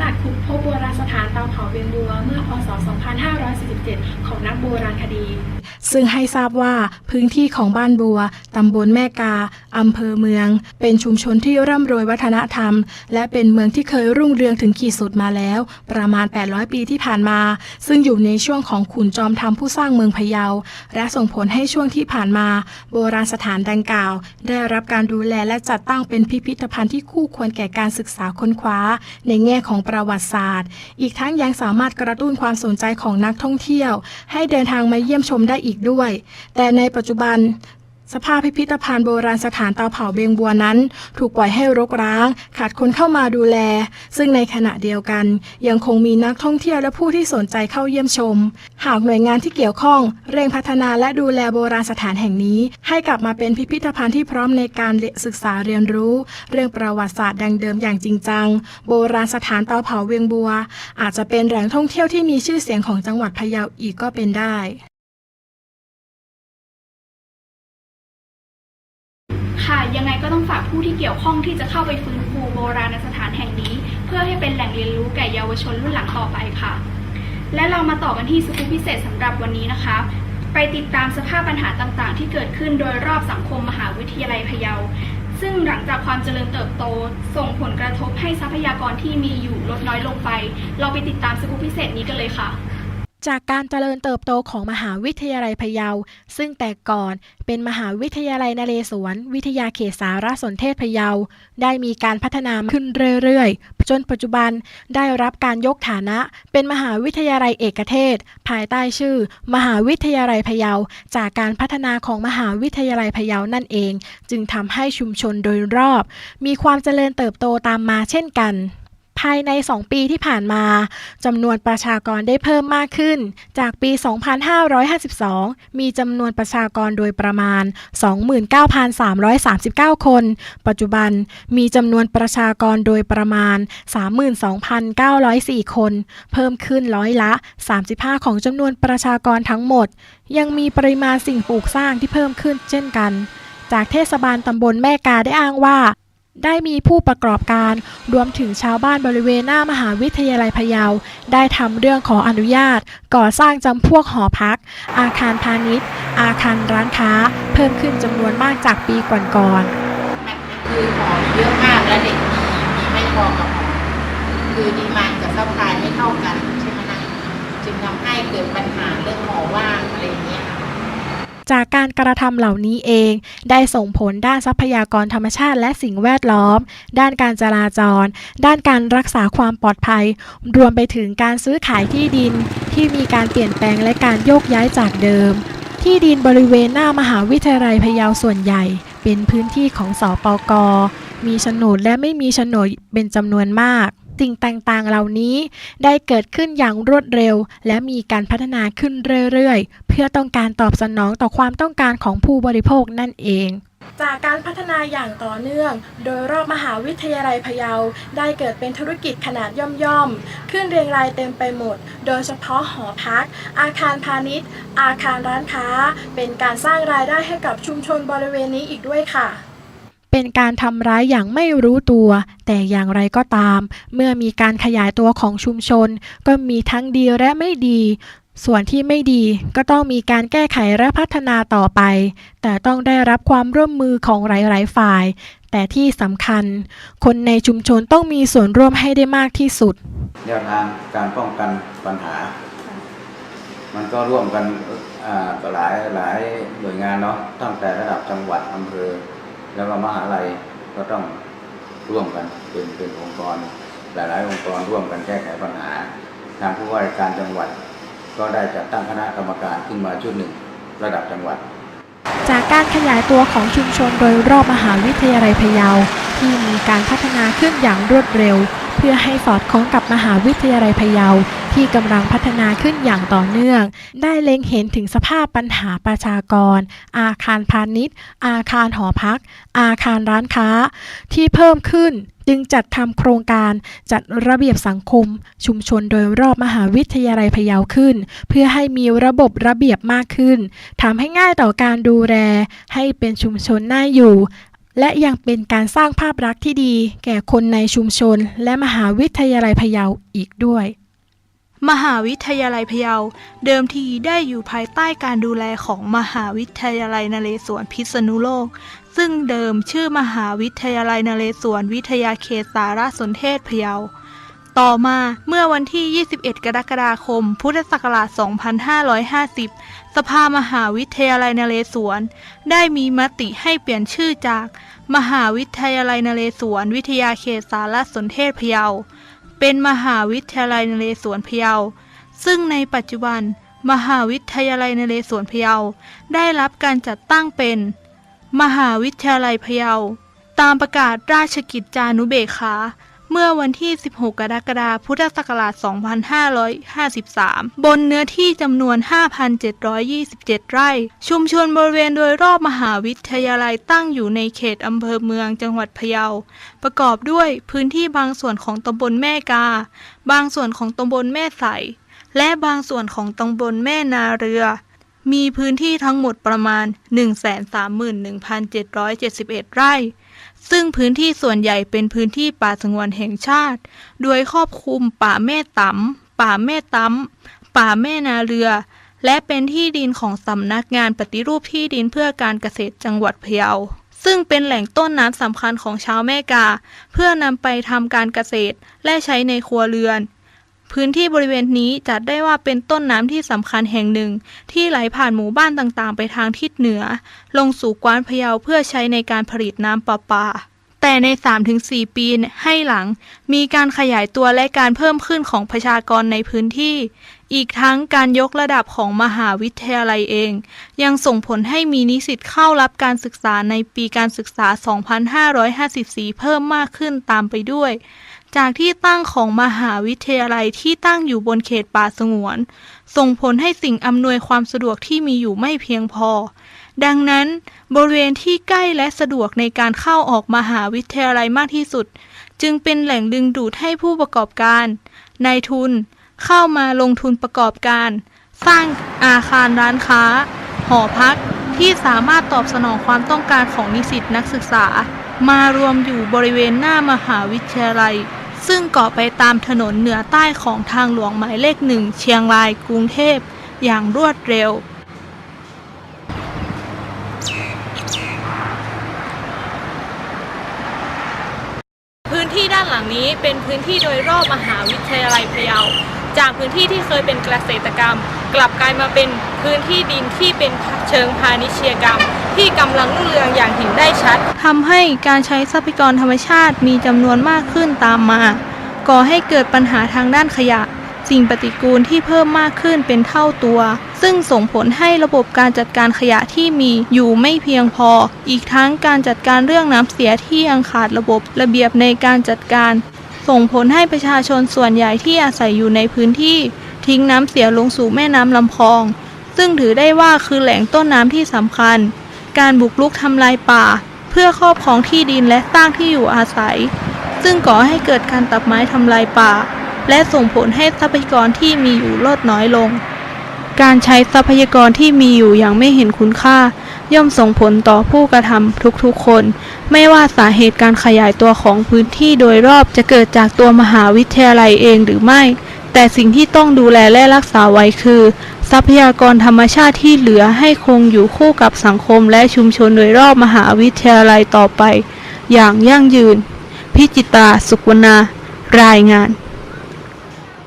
จากขุดพบโบราณสถานเตาเผาเวียงบัว เมื่อพศ 2547 ของนักโบราณคดี ซึ่งให้ทราบว่าพื้นที่ของบ้านบัว ตำบลแม่กา อำเภอเมือง เป็นชุมชนที่ร่ำรวยวัฒนธรรม และเป็นเมืองที่เคยรุ่งเรืองถึงขีดสุดมาแล้ว ประมาณ 800 ปีที่ผ่านมา ซึ่งอยู่ในช่วงของขุนจอมทำผู้สร้างเมืองพะเยา และส่งผลให้ช่วงที่ผ่านมา โบราณสถานดังกล่าว ได้รับการดูแลและจัดตั้งเป็นพิพิธภัณฑ์ที่คู่ควรแก่การศึกษาค้นคว้า ในแง่ของประวัติศาสตร์ อีกทั้งยังสามารถกระตุ้นความสนใจของนักท่องเที่ยว ให้เดินทางมาเยี่ยมชมได้อีกด้วย แต่ในปัจจุบันสภาพพิพิธภัณฑ์โบราณสถานเตาเผาเบียงบัวนั้น ถูกปล่อยให้รกร้าง ขาดคนเข้ามาดูแล ซึ่งในขณะเดียวกัน ยังคงมีนักท่องเที่ยวและผู้ที่สนใจเข้าเยี่ยมชม หากหน่วยงานที่เกี่ยวข้อง เร่งพัฒนาและดูแลโบราณสถานแห่งนี้ ให้กลับมาเป็นพิพิธภัณฑ์ที่พร้อมในการศึกษาเรียนรู้ เรื่องประวัติศาสตร์ดังเดิมอย่างจริงจัง โบราณสถานเตาเผาเวียงบัว อาจจะเป็นแหล่งท่องเที่ยวที่มีชื่อเสียงของจังหวัดพะเยาอีกก็เป็นได้ ยังไงก็ต้องฝากผู้ที่เกี่ยวข้องที่จะเข้าไปฟื้นฟูโบราณสถานแห่งนี้ เพื่อให้เป็นแหล่งเรียนรู้แก่เยาวชนรุ่นหลังต่อไปค่ะ และเรามาต่อกันที่สกูปพิเศษสำหรับวันนี้นะคะ ไปติดตามสภาพปัญหาต่างๆ ที่เกิดขึ้นโดยรอบสังคมมหาวิทยาลัยพะเยาซึ่งหลังจากความเจริญเติบโต ส่งผลกระทบให้ทรัพยากรที่มีอยู่ลดน้อยลงไป เราไปติดตามสกูปพิเศษนี้กันเลยค่ะ จากการเจริญเติบโตของมหาวิทยาลัยพะเยา ซึ่งแต่ก่อนเป็นมหาวิทยาลัยนเรศวร วิทยาเขตสารสนเทศพะเยา ได้มีการพัฒนาขึ้นเรื่อยๆ จนปัจจุบันได้รับการยกฐานะ เป็นมหาวิทยาลัยเอกเทศ ภายใต้ชื่อ มหาวิทยาลัยพะเยา จากการพัฒนาของมหาวิทยาลัยพะเยานั่นเอง จึงทำให้ชุมชนโดยรอบ มีความเจริญเติบโตตามมาเช่นกัน ภายใน 2 ปีที่ผ่านมาจำนวนประชากรได้เพิ่มมากขึ้น จากปี 2552 มีจำนวนประชากรโดยประมาณ 29,339 คน ปัจจุบันมีจำนวนประชากรโดยประมาณ 32,904 คน เพิ่มขึ้นร้อยละ 35 ของจำนวนประชากรทั้งหมด ยังมีปริมาณสิ่งปลูกสร้างที่เพิ่มขึ้นเช่นกัน จากเทศบาลตำบลแม่กาได้อ้างว่า ได้มีผู้ประกอบการรวมถึงชาวบ้านบริเวณหน้ามหาวิทยาลัยพะเยา ได้ทำเรื่องขออนุญาต ก่อสร้างจำพวกหอพัก อาคารพาณิชย์ อาคารร้านค้า เพิ่มขึ้นจำนวนมากจากปีก่อนๆคือหอเยอะมากและเด็กมีมีไม่พอกับหอคือดีมานกับซัพพลายไม่เท่ากันใช่ไหมนะจึงทำให้เกิดปัญหาเรื่องหอว่างอะไรอย่างเงี้ยค่ะ จากการกระทำเหล่านี้เอง ได้ส่งผลด้านทรัพยากรธรรมชาติและสิ่งแวดล้อม ด้านการจราจร ด้านการรักษาความปลอดภัย รวมไปถึงการซื้อขายที่ดินที่มีการเปลี่ยนแปลงและการโยกย้ายจากเดิม ที่ดินบริเวณหน้ามหาวิทยาลัยพะเยาส่วนใหญ่ เป็นพื้นที่ของสอปกมีโฉนดและไม่มีโฉนดเป็นจำนวนมาก สิ่งต่างๆ เหล่านี้ได้เกิดขึ้นอย่างรวดเร็ว และมีการพัฒนาขึ้นเรื่อยๆ เพื่อต้องการตอบสนองต่อความต้องการของผู้บริโภคนั่นเองจากการพัฒนาอย่างต่อเนื่อง โดยรอบมหาวิทยาลัยพะเยา ได้เกิดเป็นธุรกิจขนาดย่อมๆ ขึ้นเรียงรายเต็มไปหมด โดยเฉพาะหอพัก อาคารพาณิชย์ อาคารร้านค้า เป็นการสร้างรายได้ให้กับชุมชนบริเวณนี้อีกด้วยค่ะ เป็นการทำร้ายอย่างไม่รู้ตัว แต่อย่างไรก็ตาม เมื่อมีการขยายตัวของชุมชน ก็มีทั้งดีและไม่ดี ส่วนที่ไม่ดีก็ต้องมีการแก้ไขและพัฒนาต่อไป แต่ต้องได้รับความร่วมมือของหลาย ๆ ฝ่าย แต่ที่สำคัญ คนในชุมชนต้องมีส่วนร่วมให้ได้มากที่สุดแนวทางการป้องกันปัญหา มันก็ร่วมกันหลายหลายหน่วยงานเนาะตั้งแต่ระดับจังหวัดอำเภอ แล้วก็มหาลัยก็ต้องร่วมกันเป็นเป็นองค์กร หลายๆ องค์กรร่วมกันแก้ไขปัญหา ทางผู้ว่าราชการจังหวัด ก็ได้จัดตั้งคณะกรรมการขึ้นมาชุดหนึ่งระดับจังหวัด จากการขยายตัวของชุมชนโดยรอบมหาวิทยาลัยพะเยา ที่มีการพัฒนาขึ้นอย่างรวดเร็ว เพื่อให้สอดคล้องกับมหาวิทยาลัยพะเยาที่กำลังพัฒนาขึ้นอย่างต่อเนื่อง ได้เล็งเห็นถึงสภาพปัญหาประชากร อาคารพาณิชย์ อาคารหอพัก อาคารร้านค้า ที่เพิ่มขึ้นจึงจัดทำโครงการจัดระเบียบสังคม ชุมชนโดยรอบมหาวิทยาลัยพะเยาขึ้น เพื่อให้มีระบบระเบียบมากขึ้นทำให้ง่ายต่อการดูแลให้เป็นชุมชนน่าอยู่ และยังเป็นการสร้างภาพลักษณ์ที่ดีแก่คนในชุมชน และมหาวิทยาลัยพะเยาอีกด้วย มหาวิทยาลัยพะเยาเดิมทีได้อยู่ภายใต้การดูแลของมหาวิทยาลัยนเรศวรพิษณุโลก ซึ่งเดิมชื่อมหาวิทยาลัยนเรศวรวิทยาเขตสารสนเทศพะเยา ต่อมาเมื่อวันที่ 21 กรกฎาคม พุทธศักราช 2550 สภามหาวิทยาลัยนเรศวร ได้มีมติให้เปลี่ยนชื่อจาก มหาวิทยาลัยนเรศวร วิทยาเขตสารสนเทศพะเยา เป็นมหาวิทยาลัยนเรศวรพะเยา ซึ่งในปัจจุบัน มหาวิทยาลัยนเรศวรพะเยา ได้รับการจัดตั้งเป็น มหาวิทยาลัยพะเยา ตามประกาศราชกิจจานุเบกษา เมื่อวันที่ 16 กรกฎาคม พุทธศักราช 2553 บนเนื้อที่จำนวน 5,727 ไร่ ชุมชนบริเวณโดยรอบมหาวิทยาลัยตั้งอยู่ในเขตอำเภอเมืองจังหวัดพะเยา ประกอบด้วยพื้นที่บางส่วนของตำบลแม่กา บางส่วนของตำบลแม่ใส และบางส่วนของตำบลแม่นาเรือ มีพื้นที่ทั้งหมดประมาณ 131,771 ไร่ ซึ่งพื้นที่ส่วนใหญ่เป็นพื้นที่ป่าสงวนแห่งชาติ โดยครอบคลุมป่าแม่ตำป่าแม่ตำป่าแม่นาเรือ และเป็นที่ดินของสำนักงานปฏิรูปที่ดินเพื่อการเกษตรจังหวัดพะเยา ซึ่งเป็นแหล่งต้นน้ำสำคัญของชาวแม่กา เพื่อนำไปทำการเกษตรและใช้ในครัวเรือน พื้นที่บริเวณนี้จัดได้ว่าเป็นต้นน้ำที่สำคัญแห่งหนึ่ง ที่ไหลผ่านหมู่บ้านต่างๆ ไปทางทิศเหนือ ลงสู่กวานพะเยาเพื่อใช้ในการผลิตน้ำประปา แต่ใน 3-4 ปีให้หลัง มีการขยายตัวและการเพิ่มขึ้นของประชากรในพื้นที่ อีกทั้งการยกระดับของมหาวิทยาลัยเอง ยังส่งผลให้มีนิสิตเข้ารับการศึกษาในปีการศึกษา 2554 เพิ่มมากขึ้นตามไปด้วย จากที่ตั้งของมหาวิทยาลัยที่ตั้งอยู่บนเขตป่าสงวน ส่งผลให้สิ่งอำนวยความสะดวกที่มีอยู่ไม่เพียงพอ ดังนั้น บริเวณที่ใกล้และสะดวกในการเข้าออกมหาวิทยาลัยมากที่สุด จึงเป็นแหล่งดึงดูดให้ผู้ประกอบการนายทุนเข้ามาลงทุนประกอบการ สร้างอาคารร้านค้า หอพักที่สามารถตอบสนองความต้องการของนิสิตนักศึกษามารวมอยู่บริเวณหน้ามหาวิทยาลัย ซึ่งกาะไปตามถนนเหนือใต้ของทางหลวงหมายเลขหนึ่งเชียงรายกรุงเทพอย่างรวดเร็ว พื้นที่ด้านหลังนี้เป็นพื้นที่โดยรอบมหาวิทยาลัยพะเยา จากพื้นที่ที่เคยเป็นเกษตรกรรม กลับกลายมาเป็นพื้นที่ดินที่เป็นเชิงพาณิชยกรรม ที่กำลังรุ่งเรืองอย่างเห็นได้ชัดทำให้การใช้ทรัพยากรธรรมชาติมีจำนวนมากขึ้นตามมา ก่อให้เกิดปัญหาทางด้านขยะ สิ่งปฏิกูลที่เพิ่มมากขึ้นเป็นเท่าตัว ซึ่งส่งผลให้ระบบการจัดการขยะที่มีอยู่ไม่เพียงพอ อีกทั้งการจัดการเรื่องน้ำเสียที่ยังขาดระบบระเบียบในการจัดการ ส่งผลให้ประชาชนส่วนใหญ่ที่อาศัยอยู่ในพื้นที่ ทิ้งน้ำเสียลงสู่แม่น้ำลำพองซึ่งถือได้ว่าคือแหล่งต้นน้ำที่สำคัญ การบุกรุกทำลายป่า เพื่อครอบครองที่ดินและสร้างที่อยู่อาศัย ซึ่งก่อให้เกิดการตัดไม้ทำลายป่า และส่งผลให้ทรัพยากรที่มีอยู่ลดน้อยลง การใช้ทรัพยากรที่มีอยู่อย่างไม่เห็นคุณค่า ย่อมส่งผลต่อผู้กระทำทุกๆคน ไม่ว่าสาเหตุการขยายตัวของพื้นที่โดยรอบจะเกิดจากตัวมหาวิทยาลัยเองหรือไม่ แต่สิ่งที่ต้องดูแลและรักษาไว้คือ ทรัพยากรธรรมชาติที่เหลือให้คงอยู่คู่กับสังคมและชุมชนโดยรอบมหาวิทยาลัยต่อไป อย่างยั่งยืน พิจิตาสุขวรรณารายงาน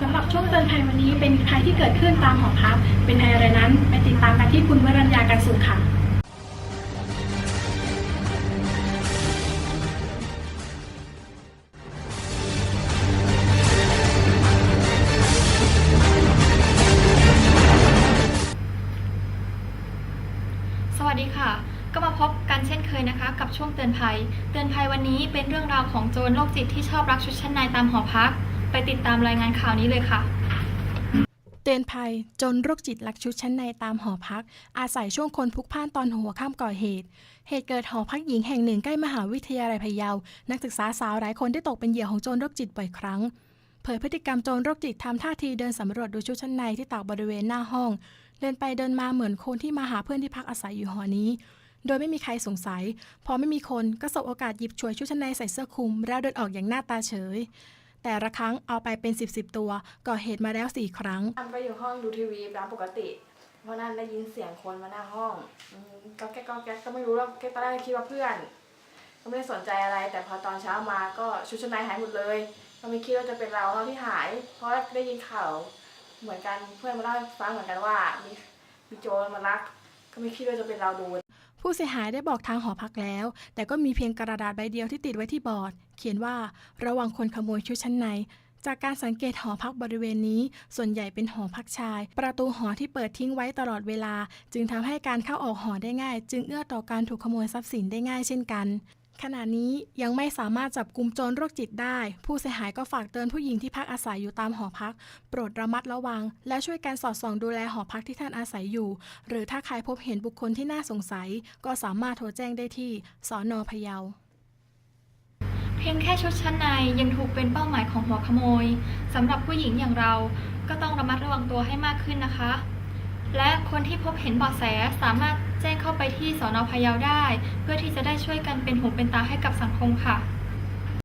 สำหรับช่วงเตือนภัยวันนี้เป็นภัยที่เกิดขึ้นตามหอพักเป็นภัยอะไรนั้นไปติดตามกันที่คุณวร ช่วงเตือนภัย เตือนภัยวันนี้เป็นเรื่องราวของโจรโรคจิตที่ชอบรักชุดชั้นในตามหอพัก ไปติดตามรายงานข่าวนี้เลยค่ะ เตือนภัยจนโรคจิตลักชุดชั้นในตามหอพัก อาศัยช่วงคนพลุกพล่านตอนหัวข้ามก่อเหตุ เหตุเกิดหอพักหญิงแห่งหนึ่งใกล้มหาวิทยาลัยพะเยา นักศึกษาสาวหลายคนได้ตกเป็นเหยื่อของโจรโรคจิตบ่อยครั้งเผยพฤติกรรมโจรโรคจิตทำท่าทีเดินสำรวจดูชุดชั้นในที่ตากบริเวณหน้าห้อง เดินไปเดินมาเหมือนคนที่มาหาเพื่อนที่พักอาศัยอยู่หอนี้ โดยไม่มีใครสงสัย พอไม่มีคนก็สบโอกาสหยิบฉวยชุดชั้นในใส่เสื้อคลุม แล้วเดินออกอย่างหน้าตาเฉย แต่ละครั้งเอาไปเป็นสิบสิบตัว ก่อเหตุมาแล้วสี่ครั้งอันไปอยู่ห้องดูทีวีตามปกติเพราะนั้นได้ยินเสียงคนมาหน้าห้องก็แก๊กก็แก๊กก็ไม่รู้แล้วแก๊กตอนแรกคิดว่าเพื่อน ก็ไม่ได้สนใจอะไร แต่พอตอนเช้ามาก็ชุดชั้นในหายหมดเลยก็ไม่คิดว่าจะเป็นเราเราที่หาย เพราะได้ยินข่าวเหมือนกันเพื่อนมาเล่าให้ฟังเหมือนกันว่ามีมีโจรมาลัก ก็ไม่คิดว่าจะเป็นเราโดน ผู้เสียหายได้บอกทางหอพักแล้ว แต่ก็มีเพียงกระดาษใบเดียวที่ติดไว้ที่บอร์ด เขียนว่าระวังคนขโมยชุดชั้นใน จากการสังเกตหอพักบริเวณนี้ ส่วนใหญ่เป็นหอพักชาย ประตูหอที่เปิดทิ้งไว้ตลอดเวลา จึงทำให้การเข้าออกหอได้ง่าย จึงเอื้อต่อการถูกขโมยทรัพย์สินได้ง่ายเช่นกัน ขณะนี้ยังไม่สามารถจับกลุ่มโจรโรคจิตได้ ผู้เสียหายก็ฝากเตือนผู้หญิงที่พักอาศัยอยู่ตามหอพัก โปรดระมัดระวัง และช่วยกันสอดส่องดูแลหอพักที่ท่านอาศัยอยู่ หรือถ้าใครพบเห็นบุคคลที่น่าสงสัย ก็สามารถโทรแจ้งได้ที่สอนอพะเยา เพียงแค่ชุดชั้นในยังถูกเป็นเป้าหมายของหัวขโมยสำหรับผู้หญิงอย่างเราก็ต้องระมัดระวังตัวให้มากขึ้นนะคะ และคนที่พบเห็นเบาะแสสามารถแจ้งเข้าไปที่สอนอพะเยาได้ เพื่อที่จะได้ช่วยกันเป็นหูเป็นตาให้กับสังคมค่ะ